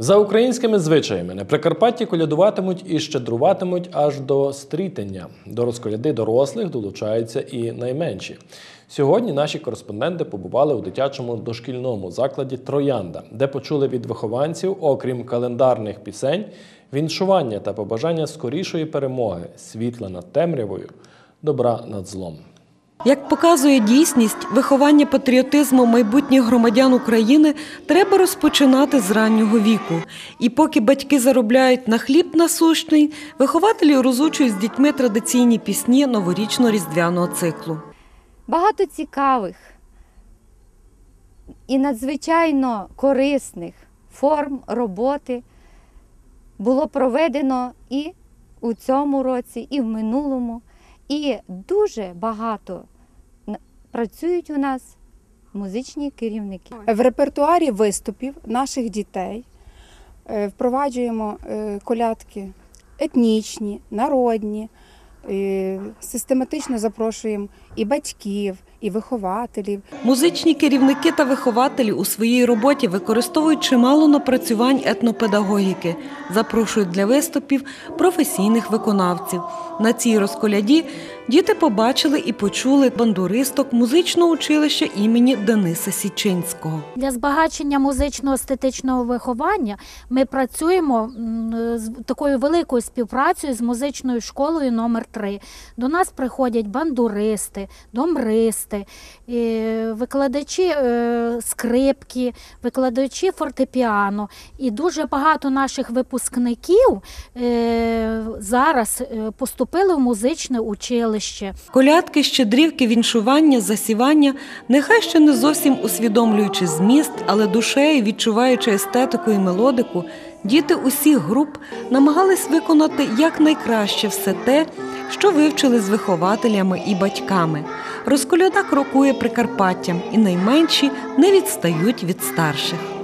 За українськими звичаями на Прикарпатті колядуватимуть і щедруватимуть аж до стрітення. До розколяди дорослих долучаються і найменші. Сьогодні наші кореспонденти побували у дитячому дошкільному закладі Троянда, де почули від вихованців, окрім календарних пісень, віншування та побажання скорішої перемоги, світла над темрявою, добра над злом. Як показує дійсність, виховання патріотизму майбутніх громадян України треба розпочинати з раннього віку. І поки батьки заробляють на хліб насущний, вихователі розучують з дітьми традиційні пісні новорічно-різдвяного циклу. багато цікавих і надзвичайно корисних форм роботи було проведено і у цьому році, і в минулому. І дуже багато працюють у нас музичні керівники. В репертуарі виступів наших дітей е, впроваджуємо е, колядки етнічні, народні. е, Систематично запрошуємо і батьків, і вихователів. Музичні керівники та вихователі у своїй роботі використовують чимало напрацювань етнопедагогіки, запрошують для виступів професійних виконавців. На цій розколяді діти побачили і почули бандуристок музичного училища імені Дениса Січинського. Для збагачення музично-естетичного виховання ми працюємо з такою великою співпрацею з музичною школою номер 3 До нас приходять бандуристи, домристи, е, викладачі е, скрипки, викладачі фортепіано. І дуже багато наших випускників е, зараз е, поступили в музичне училище. Колядки, щедрівки, віншування, засівання, нехай ще не зовсім усвідомлюючи зміст, але душею відчуваючи естетику і мелодику, діти усіх груп намагались виконати якнайкраще все те, що вивчили з вихователями і батьками. Розколяда крокує Прикарпаттям, і найменші не відстають від старших.